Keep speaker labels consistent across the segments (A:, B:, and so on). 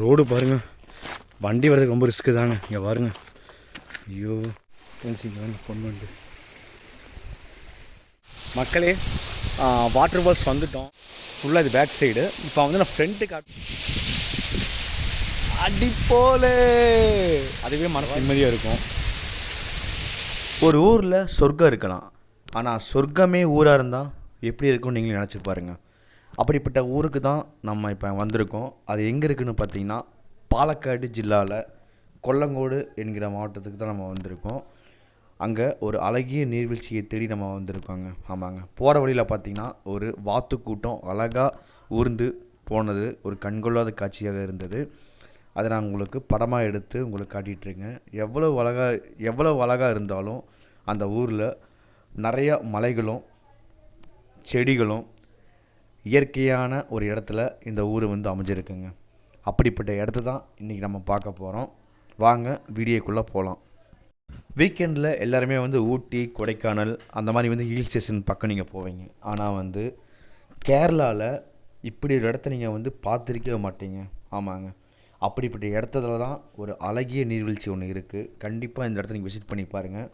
A: Road பாருங்கள் வண்டி வர்றதுக்கு ரொம்ப ரிஸ்க்கு தாங்க. இங்கே பாருங்க. ஐயோ இங்கே பொண்ணு வந்து மக்களே வாட்டர் ஃபால்ஸ் வந்துட்டோம். ஃபுல்லாக இது பேக் சைடு இப்போ வந்து நான் ஃப்ரண்ட்டு காட்டு அடி போலே. அதுவே மனசு நிம்மதியாக இருக்கும்.
B: ஒரு ஊரில் சொர்க்கம் இருக்கலாம். ஆனால் சொர்க்கமே ஊராக இருந்தால் எப்படி இருக்கும்னு நீங்களே நினச்சி பாருங்கள் அப்படிப்பட்ட ஊருக்கு தான் நம்ம இப்போ வந்திருக்கோம். அது எங்கே இருக்குதுன்னு பார்த்தீங்கன்னா பாலக்காடு ஜில்லாவில் கொல்லங்கோடு என்கிற மாவட்டத்துக்கு தான் நம்ம வந்திருக்கோம். அங்கே ஒரு அழகிய நீர்வீழ்ச்சியை தேடி நம்ம வந்திருக்கோங்க. ஆமாங்க. போகிற வழியில் பார்த்தீங்கன்னா ஒரு வாத்து கூட்டம் அழகாக ஊர்ந்து போனது ஒரு கண்கொள்ளாத காட்சியாக இருந்தது. அதை நான் உங்களுக்கு படமாக எடுத்து உங்களுக்கு காட்டிகிட்ருக்கேன் எவ்வளோ அழகாக எவ்வளோ அழகாக இருந்தாலும் அந்த ஊரில் நிறையா மலைகளும் செடிகளும் இயற்கையான ஒரு இடத்துல இந்த ஊர் வந்து அமைஞ்சிருக்குங்க. அப்படிப்பட்ட இடத்த தான் இன்றைக்கி நம்ம பார்க்க போகிறோம் வாங்க வீடியோக்குள்ளே போகலாம் வீக்கெண்டில் எல்லாருமே வந்து ஊட்டி கொடைக்கானல் அந்த மாதிரி வந்து ஹில் ஸ்டேஷன் பக்கம் நீங்கள் போவீங்க. ஆனால் வந்து கேரளாவில் இப்படி ஒரு இடத்த நீங்கள் வந்து பார்த்துருக்கவே மாட்டீங்க. ஆமாங்க. அப்படிப்பட்ட இடத்துல தான் ஒரு அழகிய நீர்வீழ்ச்சி ஒன்று இருக்குது கண்டிப்பாக இந்த இடத்த நீங்கள் விசிட் பண்ணி பாருங்கள்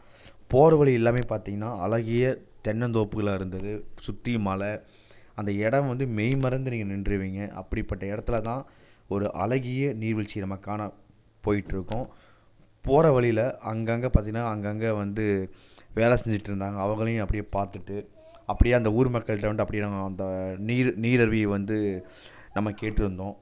B: போகிற வழி எல்லாமே பார்த்தீங்கன்னா அழகிய தென்னந்தோப்புகளாக இருந்தது. சுற்றி மலை அந்த இடம் வந்து மெய் மறந்து நீங்கள் நின்றுவீங்க. அப்படிப்பட்ட இடத்துல தான் ஒரு அழகிய நீர்வீழ்ச்சி நம்ம காண போயிட்டுருக்கோம். போகிற வழியில் அங்கங்கே பார்த்தீங்கன்னா அங்கங்கே வந்து வேலை செஞ்சுட்டு இருந்தாங்க அவங்களையும் அப்படியே பார்த்துட்டு அப்படியே அந்த ஊர் மக்கள்கிட்ட வந்து அப்படியே நாங்கள் அந்த நீர் நீரருவியை வந்து நம்ம கேட்டிருந்தோம்.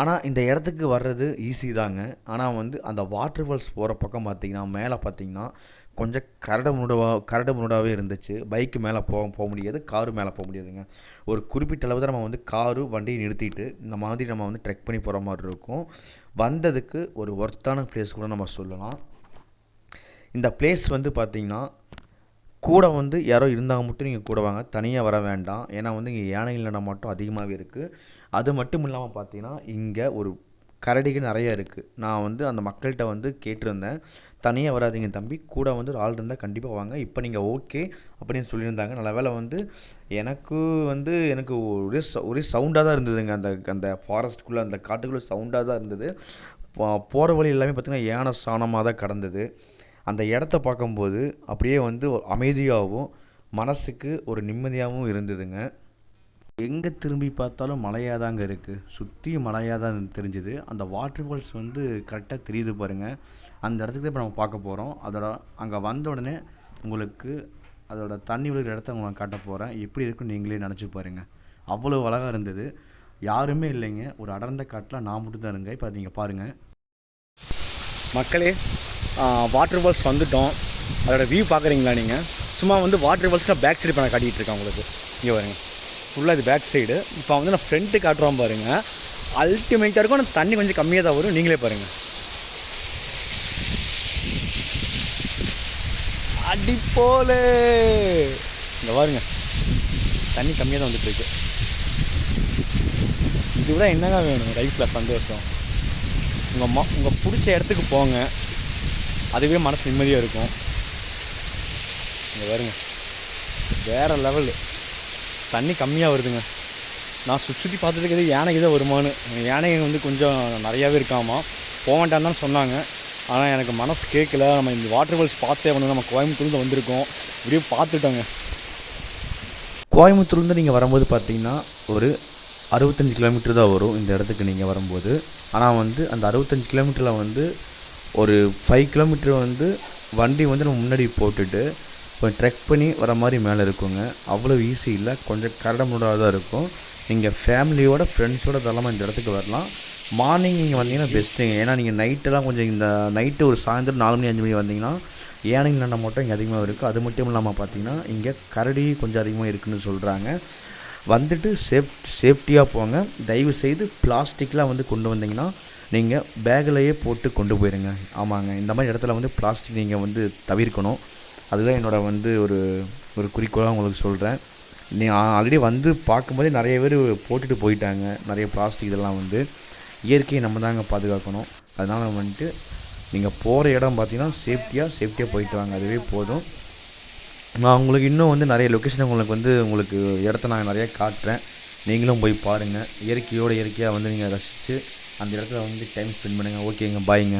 B: ஆனால் இந்த இடத்துக்கு வர்றது ஈஸி தாங்க. ஆனால் வந்து அந்த வாட்டர் ஃபால்ஸ் போகிற பக்கம் பார்த்தீங்கன்னா மேலே பார்த்தீங்கன்னா கொஞ்சம் கரடு முருடவா கரடு முருடாவே இருந்துச்சு. பைக்கு மேலே போக போக முடியாது காரு மேலே போக முடியாதுங்க. ஒரு குறிப்பிட்ட அளவு தான் நம்ம வந்து காரு வண்டியை நிறுத்திட்டு இந்த மாதிரி நம்ம வந்து ட்ரெக் பண்ணி போகிற மாதிரி இருக்கும். வந்ததுக்கு ஒரு ஒர்த்தான பிளேஸ் கூட நம்ம சொல்லலாம். இந்த பிளேஸ் வந்து பார்த்திங்கன்னா கூட வந்து யாரோ இருந்தாங்க மட்டும் நீங்கள் கூட வாங்க. தனியாக வர வேண்டாம். ஏன்னா வந்து இங்கே யானைகள் நடம் மட்டும் அதிகமாகவே இருக்குது அது மட்டும் இல்லாமல் பார்த்தீங்கன்னா இங்கே ஒரு கரடிகள் நிறைய இருக்குது நான் வந்து அந்த மக்கள்கிட்ட வந்து கேட்டிருந்தேன். தனியாக வராதீங்க தம்பி. கூட வந்து ஒரு ஆள் இருந்தால் கண்டிப்பாக வாங்க. இப்போ நீங்கள் ஓகே அப்படின்னு சொல்லியிருந்தாங்க. நல்ல வேளை வந்து எனக்கு வந்து எனக்கு ஒரே ஒரே சவுண்டாக தான் இருந்ததுங்க. அந்த அந்த ஃபாரஸ்ட்டுக்குள்ளே அந்த காட்டுக்குள்ளே சவுண்டாக தான் இருந்தது. போகிற வழி எல்லாமே பார்த்திங்கன்னா யானை சாணமாக தான் கடந்தது. அந்த இடத்த பார்க்கும்போது அப்படியே வந்து அமைதியாகவும் மனசுக்கு ஒரு நிம்மதியாகவும் இருந்ததுங்க. எங்கே திரும்பி பார்த்தாலும் மலையாக தாங்க இருக்குது சுற்றி மலையாக தான் தெரிஞ்சுது. அந்த வாட்டர் ஃபால்ஸ் வந்து கரெக்டாக தெரியுது பாருங்கள் அந்த இடத்துக்கு தான் இப்போ நம்ம பார்க்க போகிறோம் அதோட அங்கே வந்த உடனே உங்களுக்கு அதோட தண்ணி விழுகிற இடத்த உங்களுக்கு காட்ட போகிறேன் எப்படி இருக்குன்னு நீங்களே நினச்சி பாருங்கள் அவ்வளோ அழகாக இருந்தது. யாருமே இல்லைங்க. ஒரு அடர்ந்த காட்டில் நான் மட்டும் தான் இருங்க இப்போ நீங்கள் பாருங்கள்
A: மக்களே வாட்டர் ஃபால்ஸ் வந்துட்டோம். அதோடய வியூ பார்க்குறீங்களா நீங்கள் சும்மா வந்து வாட்டர் ஃபால்ஸ் நான் பேக் சைடு இப்போ நான் காட்டிகிட்டு இருக்கேன் உங்களுக்கு. இங்கே வருங்க ஃபுல்லாக இது பேக் சைடு இப்போ வந்து நான் ஃப்ரண்ட்டு காட்டுறோம் பாருங்கள் அல்டிமேட்டாக இருக்கும் ஆனால் தண்ணி கொஞ்சம் கம்மியாக தான் வரும். நீங்களே பாருங்கள் அடி போல. இங்க பாருங்க. தண்ணி கம்மியாக தான் வந்துட்டு இருக்கு. இது விட என்னங்க வேணும்? லைஃப்பில் சந்தோஷம். உங்கள் ம உங்கள் பிடிச்ச இடத்துக்கு போங்க. அதுவே மனசு நிம்மதியாக இருக்கும். இங்கே பாருங்க. வேறு லெவலு தண்ணி கம்மியாக வருதுங்க. நான் சுற்றி சுற்றி பார்த்துட்டு யானைக்கு தான் வருமானு யானைங்க வந்து கொஞ்சம் நிறையாவே இருக்காமா. போக வேண்டாம்னு தான் சொன்னாங்க. ஆனால் எனக்கு மனசு கேட்கல நம்ம இந்த வாட்டர் ஃபால்ஸ் பார்த்தே வந்து நம்ம கோயம்புத்தூர்ந்து வந்திருக்கோம். இப்படியே பார்த்துட்டோங்க.
B: கோயம்புத்தூர்லேருந்து நீங்கள் வரும்போது பார்த்தீங்கன்னா ஒரு அறுபத்தஞ்சு கிலோமீட்டர் தான் வரும் இந்த இடத்துக்கு நீங்கள் வரும்போது. ஆனால் வந்து அந்த அறுபத்தஞ்சு கிலோமீட்டரில் வந்து ஒரு ஃபைவ் கிலோமீட்டர் வந்து வண்டி வந்து நம்ம முன்னாடி போட்டுட்டு இப்போ ட்ரெக் பண்ணி வர மாதிரி மேலே இருக்குங்க. அவ்வளோ ஈஸி இல்லை. கொஞ்சம் கரடமுடாக தான் இருக்கும். நீங்கள் ஃபேமிலியோட ஃப்ரெண்ட்ஸோட தரலாமல் இந்த இடத்துக்கு வரலாம். மார்னிங் நீங்கள் வந்தீங்கன்னா பெஸ்ட்டுங்க ஏன்னா நீங்கள் நைட்டெல்லாம் கொஞ்சம் இந்த நைட்டு ஒரு சாயந்தரம் நாலு மணி அஞ்சு மணி வந்தீங்கன்னா ஏனைங்க நண்டை மட்டும் இங்கே அதிகமாக இருக்குது அது மட்டும் இல்லாமல் பார்த்தீங்கன்னா இங்கே கரடி கொஞ்சம் அதிகமாக இருக்குன்னு சொல்கிறாங்க வந்துட்டு சேஃப் சேஃப்டியாக போங்க. தயவு செய்து பிளாஸ்டிக்லாம் வந்து கொண்டு வந்தீங்கன்னா நீங்கள் பேக்கிலேயே போட்டு கொண்டு போயிருங்க. ஆமாங்க. இந்த மாதிரி இடத்துல வந்து பிளாஸ்டிக் நீங்கள் வந்து தவிர்க்கணும். அதுதான் என்னோட வந்து ஒரு ஒரு குறிக்கோளாக உங்களுக்கு சொல்கிறேன் நீ ஆல்ரெடி வந்து பார்க்கும்போதே நிறைய பேர் போட்டுட்டு போயிட்டாங்க. நிறைய பிளாஸ்டிக் இதெல்லாம் வந்து இயற்கையை நம்ம தாங்க பாதுகாக்கணும். அதனால் வந்துட்டு நீங்கள் போகிற இடம் பார்த்தீங்கன்னா சேஃப்டியாக சேஃப்டியாக போயிட்டு வாங்க. அதுவே போதும். நான் உங்களுக்கு இன்னும் வந்து நிறைய லொக்கேஷன் உங்களுக்கு வந்து உங்களுக்கு இடத்த நான் நிறையா காட்டுறேன். நீங்களும் போய் பாருங்கள் இயற்கையோட இயற்கையாக வந்து நீங்கள் ரசித்து அந்த இடத்துல வந்து டைம் ஸ்பெண்ட் பண்ணுங்கள் ஓகேங்க பாய்ங்க